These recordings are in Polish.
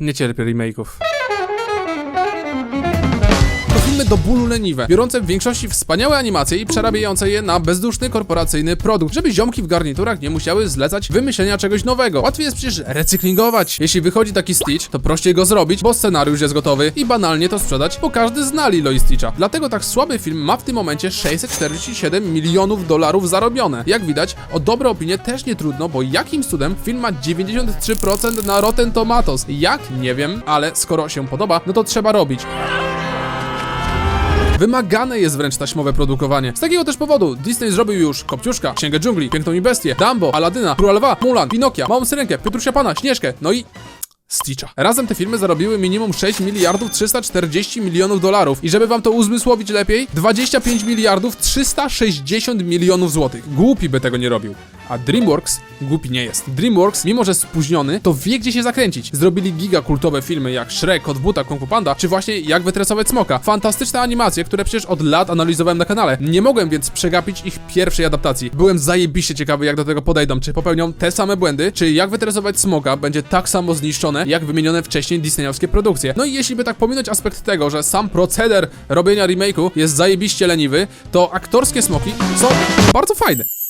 Nie cierpię remake'ów. Do bólu leniwe, biorące w większości wspaniałe animacje i przerabiające je na bezduszny korporacyjny produkt, żeby ziomki w garniturach nie musiały zlecać wymyślenia czegoś nowego. Łatwiej jest przecież recyklingować. Jeśli wychodzi taki Stitch, to prościej go zrobić, bo scenariusz jest gotowy i banalnie to sprzedać, bo każdy zna Lilo i Stitcha. Dlatego tak słaby film ma w tym momencie 647 milionów dolarów zarobione. Jak widać, o dobre opinie też nie trudno, bo jakimś cudem film ma 93% na Rotten Tomatoes. Jak? Nie wiem, ale skoro się podoba, no to trzeba robić. Wymagane jest wręcz taśmowe produkowanie. Z takiego też powodu Disney zrobił już Kopciuszka, Księgę Dżungli, Piękną i Bestię, Dumbo, Aladyna, Króla Lwa, Mulan, Pinokia, Małą Syrenkę, Piotrusia Pana, Śnieżkę, no i... Stitcha. Razem te filmy zarobiły minimum 6 miliardów 340 milionów dolarów. I żeby wam to uzmysłowić lepiej, 25 miliardów 360 milionów złotych. Głupi by tego nie robił. A DreamWorks głupi nie jest. DreamWorks, mimo że spóźniony, to wie gdzie się zakręcić. Zrobili giga kultowe filmy jak Shrek, Od Buta, Kung Fu Panda, czy właśnie Jak wytresować smoka. Fantastyczne animacje, które przecież od lat analizowałem na kanale. Nie mogłem więc przegapić ich pierwszej adaptacji. Byłem zajebiście ciekawy jak do tego podejdą, czy popełnią te same błędy, czy Jak wytresować smoka będzie tak samo zniszczone, jak wymienione wcześniej disneyowskie produkcje. No i jeśli by tak pominąć aspekt tego, że sam proceder robienia remake'u jest zajebiście leniwy, to aktorskie smoki są bardzo fajne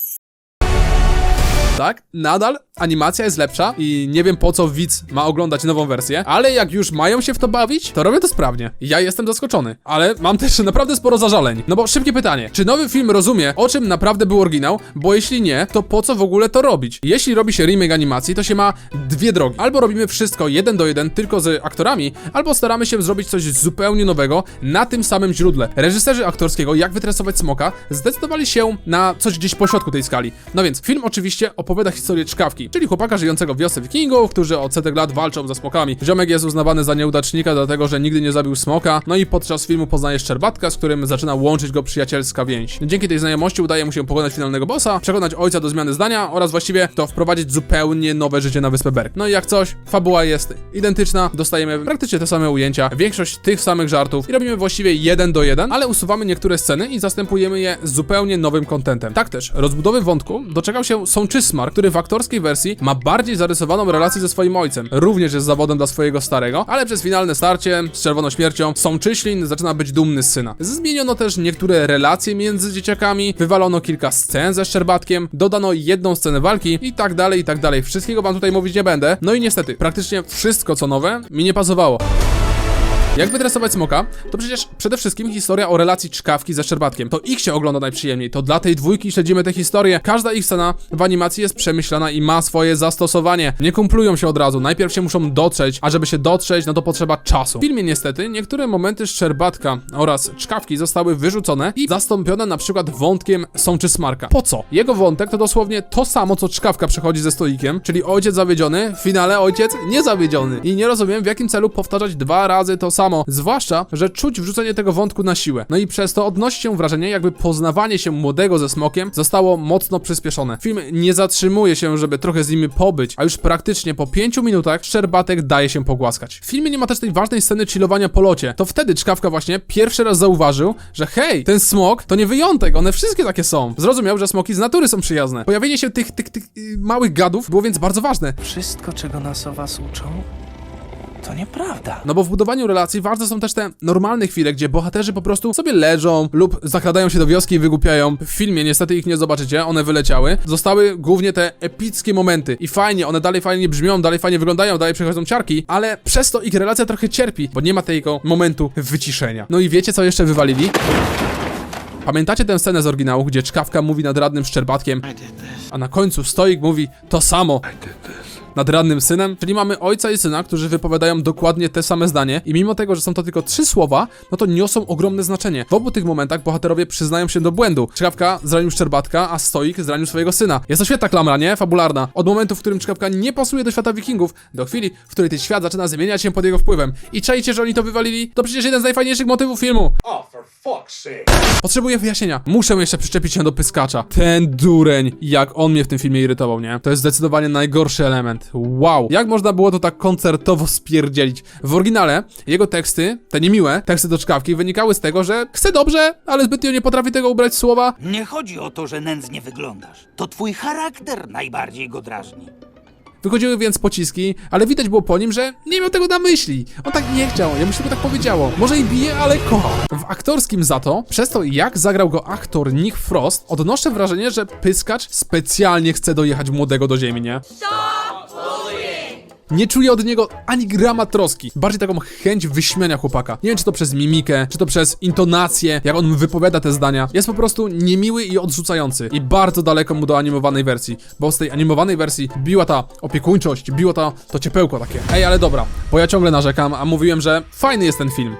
tak? Nadal animacja jest lepsza i nie wiem po co widz ma oglądać nową wersję, ale jak już mają się w to bawić, to robię to sprawnie. Ja jestem zaskoczony, ale mam też naprawdę sporo zażaleń. No bo szybkie pytanie, czy nowy film rozumie, o czym naprawdę był oryginał? Bo jeśli nie, to po co w ogóle to robić? Jeśli robi się remake animacji, to się ma dwie drogi. Albo robimy wszystko jeden do jeden tylko z aktorami, albo staramy się zrobić coś zupełnie nowego na tym samym źródle. Reżyserzy aktorskiego Jak wytresować smoka zdecydowali się na coś gdzieś pośrodku tej skali. No więc film oczywiście opowiada historię czkawki, czyli chłopaka żyjącego w wiosce wikingów, którzy od setek lat walczą ze smokami. Ziomek jest uznawany za nieudacznika, dlatego że nigdy nie zabił smoka, no i podczas filmu poznaje Szczerbatka, z którym zaczyna łączyć go przyjacielska więź. Dzięki tej znajomości udaje mu się pokonać finalnego bossa, przekonać ojca do zmiany zdania oraz właściwie to wprowadzić zupełnie nowe życie na wyspę Berg. No i jak coś, fabuła jest identyczna, dostajemy praktycznie te same ujęcia, większość tych samych żartów i robimy właściwie jeden do jeden, ale usuwamy niektóre sceny i zastępujemy je zupełnie nowym kontentem. Tak też, rozbudowy wątku doczekał się Sączysmar, który w aktorskiej wersji ma bardziej zarysowaną relację ze swoim ojcem. Również jest zawodem dla swojego starego, ale przez finalne starcie z Czerwoną Śmiercią Sączyślin zaczyna być dumny z syna. Zmieniono też niektóre relacje między dzieciakami, wywalono kilka scen ze Szczerbatkiem, dodano jedną scenę walki i tak dalej, i tak dalej. Wszystkiego wam tutaj mówić nie będę. No i niestety, praktycznie wszystko co nowe mi nie pasowało. Jak wytresować smoka? To przecież przede wszystkim historia o relacji czkawki ze Szczerbatkiem. To ich się ogląda najprzyjemniej, to dla tej dwójki śledzimy tę historię. Każda ich scena w animacji jest przemyślana i ma swoje zastosowanie. Nie kumplują się od razu, najpierw się muszą dotrzeć, a żeby się dotrzeć, no to potrzeba czasu. W filmie niestety niektóre momenty Szczerbatka oraz czkawki zostały wyrzucone i zastąpione na przykład wątkiem Sączy Smarka. Po co? Jego wątek to dosłownie to samo, co czkawka przechodzi ze stoikiem, czyli ojciec zawiedziony, w finale ojciec niezawiedziony. I nie rozumiem w jakim celu powtarzać dwa razy to samo samo. Zwłaszcza, że czuć wrzucenie tego wątku na siłę. No i przez to odnosi się wrażenie, jakby poznawanie się młodego ze smokiem zostało mocno przyspieszone. Film nie zatrzymuje się, żeby trochę z nimi pobyć, a już praktycznie po 5 minutach Szczerbatek daje się pogłaskać. W filmie nie ma też tej ważnej sceny chillowania po locie. To wtedy Czkawka właśnie pierwszy raz zauważył, że hej, ten smok to nie wyjątek, one wszystkie takie są. Zrozumiał, że smoki z natury są przyjazne. Pojawienie się tych, tych, tych yy, małych gadów było więc bardzo ważne. Wszystko, czego nas o was uczą, to nieprawda. No bo w budowaniu relacji ważne są też te normalne chwile, gdzie bohaterzy po prostu sobie leżą lub zakradają się do wioski i wygłupiają. W filmie niestety ich nie zobaczycie, one wyleciały. Zostały głównie te epickie momenty i fajnie, one dalej fajnie brzmią, dalej fajnie wyglądają, dalej przechodzą ciarki, ale przez to ich relacja trochę cierpi, bo nie ma tego momentu wyciszenia. No i wiecie co jeszcze wywalili? Pamiętacie tę scenę z oryginału, gdzie czkawka mówi nad radnym Szczerbatkiem, a na końcu stoik mówi to samo nad radnym synem, czyli mamy ojca i syna, którzy wypowiadają dokładnie te same zdanie i mimo tego, że są to tylko trzy słowa, no to niosą ogromne znaczenie. W obu tych momentach bohaterowie przyznają się do błędu. Czkawka zranił Szczerbatka, a Stoik zranił swojego syna. Jest to świetna klamra, nie? Fabularna. Od momentu, w którym Czkawka nie pasuje do świata wikingów, do chwili, w której ten świat zaczyna zmieniać się pod jego wpływem. I czajcie, że oni to wywalili? To przecież jeden z najfajniejszych motywów filmu. Oh, for fuck's sake. Potrzebuję wyjaśnienia. Muszę jeszcze przyczepić się do pyskacza. Ten dureń, jak on mnie w tym filmie irytował, nie? To jest zdecydowanie najgorszy element. Wow. Jak można było to tak koncertowo spierdzielić? W oryginale jego teksty, te niemiłe teksty do czkawki, wynikały z tego, że chce dobrze, ale zbytnio nie potrafi tego ubrać w słowa. Nie chodzi o to, że nędznie wyglądasz. To twój charakter najbardziej go drażni. Wychodziły więc pociski, ale widać było po nim, że nie miał tego na myśli. On tak nie chciał, ja mu się tylko tak powiedziało. Może i bije, ale kocha. W aktorskim za to, przez to jak zagrał go aktor Nick Frost, odnoszę wrażenie, że Pyskacz specjalnie chce dojechać młodego do ziemi, nie? Nie czuję od niego ani grama troski. Bardziej taką chęć wyśmiania chłopaka. Nie wiem, czy to przez mimikę, czy to przez intonację, jak on wypowiada te zdania. Jest po prostu niemiły i odrzucający. I bardzo daleko mu do animowanej wersji. Bo z tej animowanej wersji biła ta opiekuńczość, biło ta, to ciepełko takie. Ej, ale dobra, bo ja ciągle narzekam, a mówiłem, że fajny jest ten film.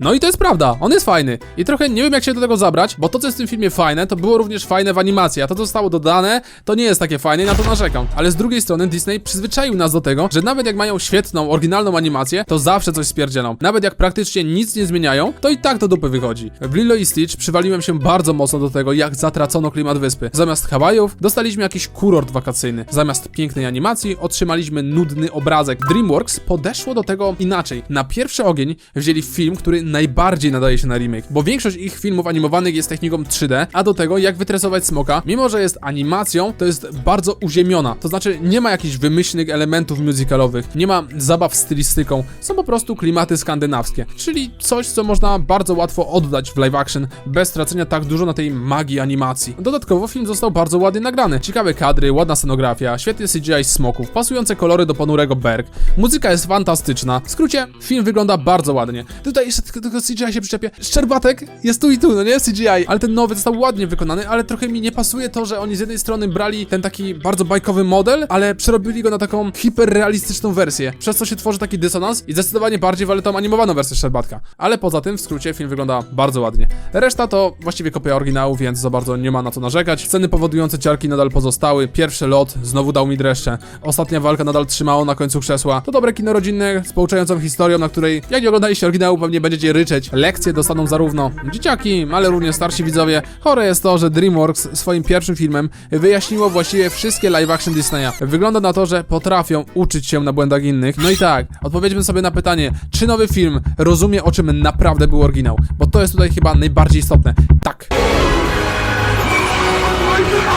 No i to jest prawda, on jest fajny. I trochę nie wiem jak się do tego zabrać, bo to co jest w tym filmie fajne, to było również fajne w animacji, a to co zostało dodane, to nie jest takie fajne i na to narzekam. Ale z drugiej strony Disney przyzwyczaił nas do tego, że nawet jak mają świetną, oryginalną animację, to zawsze coś spierdzielą. Nawet jak praktycznie nic nie zmieniają, to i tak do dupy wychodzi. W Lilo i Stitch przywaliłem się bardzo mocno do tego, jak zatracono klimat wyspy. Zamiast Hawajów dostaliśmy jakiś kurort wakacyjny. Zamiast pięknej animacji otrzymaliśmy nudny obrazek. DreamWorks podeszło do tego inaczej. Na pierwszy ogień wzięli film, który najbardziej nadaje się na remake, bo większość ich filmów animowanych jest techniką 3D, a do tego jak wytresować smoka, mimo że jest animacją, to jest bardzo uziemiona. To znaczy nie ma jakichś wymyślnych elementów musicalowych, nie ma zabaw stylistyką, są po prostu klimaty skandynawskie, czyli coś, co można bardzo łatwo oddać w live action, bez stracenia tak dużo na tej magii animacji. Dodatkowo film został bardzo ładnie nagrany. Ciekawe kadry, ładna scenografia, świetny CGI smoków, pasujące kolory do ponurego Berg. Muzyka jest fantastyczna. W skrócie, film wygląda bardzo ładnie. Tutaj tylko CGI się przyczepia. Szczerbatek jest tu i tu, no nie? CGI. Ale ten nowy został ładnie wykonany, ale trochę mi nie pasuje to, że oni z jednej strony brali ten taki bardzo bajkowy model, ale przerobili go na taką hiperrealistyczną wersję. Przez co się tworzy taki dysonans i zdecydowanie bardziej wolę tą animowaną wersję Szczerbatka. Ale poza tym, w skrócie, film wygląda bardzo ładnie. Reszta to właściwie kopia oryginału, więc za bardzo nie ma na co narzekać. Sceny powodujące ciarki nadal pozostały. Pierwszy lot znowu dał mi dreszcze. Ostatnia walka nadal trzymało na końcu krzesła. To dobre kino rodzinne z pouczającą historią, na której, jak nie oglądaliście oryginału, pewnie będziecie ryczeć. Lekcje dostaną zarówno dzieciaki, ale również starsi widzowie. Chore jest to, że DreamWorks swoim pierwszym filmem wyjaśniło właściwie wszystkie live action Disneya. Wygląda na to, że potrafią uczyć się na błędach innych. No i tak, odpowiedźmy sobie na pytanie, czy nowy film rozumie o czym naprawdę był oryginał? Bo to jest tutaj chyba najbardziej istotne. Tak.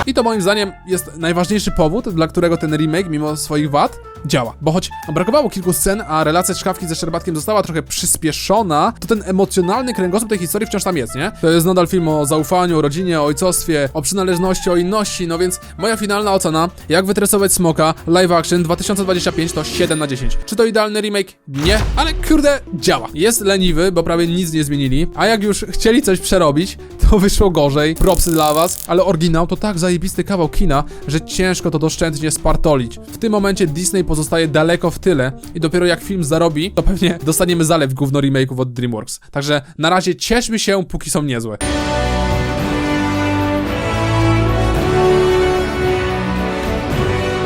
I to moim zdaniem jest najważniejszy powód, dla którego ten remake, mimo swoich wad, działa. Bo choć brakowało kilku scen, a relacja Czkawki ze Szczerbatkiem została trochę przyspieszona, to ten emocjonalny kręgosłup tej historii wciąż tam jest, nie? To jest nadal film o zaufaniu, o rodzinie, o ojcostwie, o przynależności, o inności, no więc moja finalna ocena, jak wytresować Smoka, live action 2025 to 7 na 10. Czy to idealny remake? Nie, ale kurde, działa. Jest leniwy, bo prawie nic nie zmienili, a jak już chcieli coś przerobić, to wyszło gorzej. Propsy dla was, ale oryginał to tak zajebisty kawał kina, że ciężko to doszczętnie spartolić. W tym momencie Disney pozostaje daleko w tyle i dopiero jak film zarobi, to pewnie dostaniemy zalew gówno remake'ów od DreamWorks. Także na razie cieszmy się, póki są niezłe.